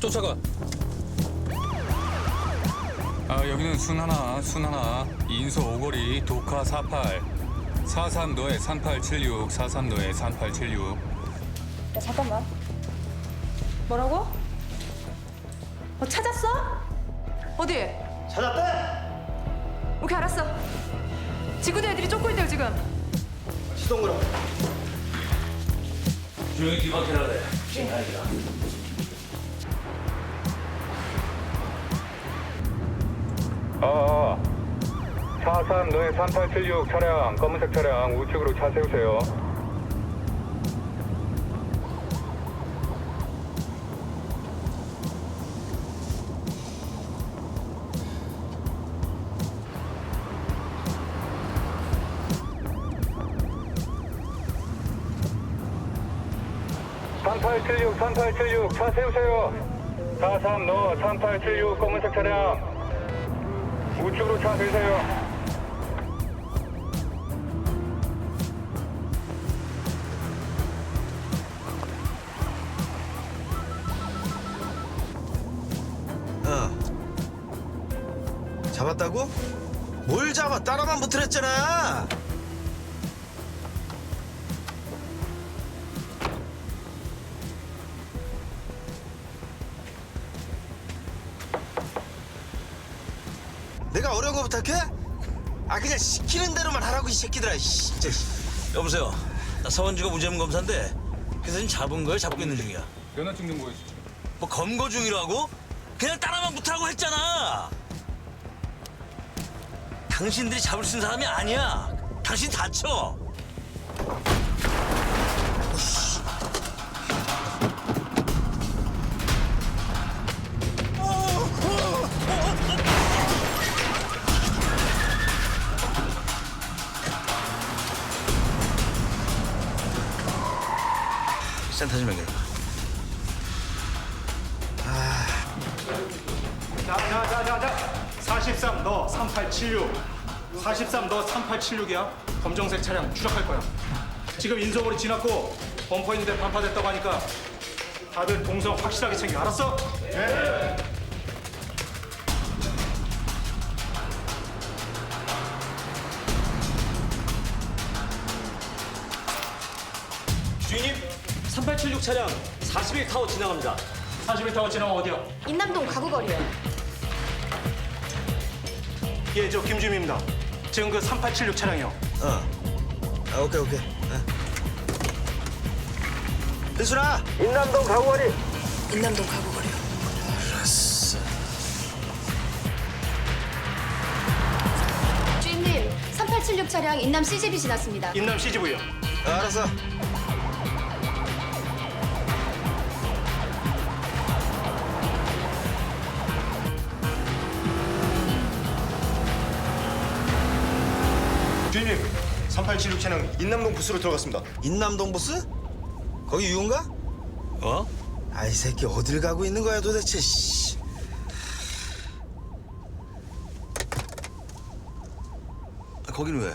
쫓아가. 아 여기는 순 하나 순 하나 인서 오거리 도카 48 43도에 3876 43도에 3876 야 잠깐만. 뭐라고? 어 찾았어? 어디? 찾았대? 오케이 알았어. 지구대 애들이 쫓고 있대요 지금. 시동 걸어. 조용히 뒤바퀴라 그 래. 아 43도에 3876 차량 검은색 차량 우측으로 차 세우세요. (3876) (3876) 차 세우세요. (43도) (3876) 검은색 차량 우측으로 차 세세요. 어. 잡았다고? 뭘 잡아? 따라만 붙으랬잖아. 내가 어려운 거 부탁해? 아 그냥 시키는 대로만 하라고 이 새끼들아. 씨, 진짜. 씨. 여보세요. 나 서원지가 무죄물 검사인데 그래서 지금 잡은 거예요? 잡고 있는 중이야. 면허증 좀 보여주시죠. 뭐 검거 중이라고? 그냥 따라만 붙으라고 했잖아. 당신들이 잡을 수 있는 사람이 아니야. 당신 다쳐. 센터 좀 연결. 자자자자자. 43 너 3876 43 너 3876이야. 검정색 차량 추적할 거야. 지금 인서울이 지났고 범퍼 있는데 반파됐다고 하니까 다들 동선 확실하게 챙겨. 알았어? 네 3876 차량 41 타워 지나갑니다. 41타워 지나면 어디야? 인남동 가구거리요. 예 저 김주임입니다 지금 그 3876 차량이요 어. 아, 오케이 오케이. 어. 대순아. 인남동 가구거리요. 알았어. 주임님, 3876 차량 인남 CGV 지났습니다. 인남 CGV요 어, 알았어. 3876 차량 인남동 부스로 들어갔습니다. 인남동 보스? 거기 유흥가? 어? 아이 새끼 어딜 가고 있는 거야 도대체 씨. 아, 거긴 왜?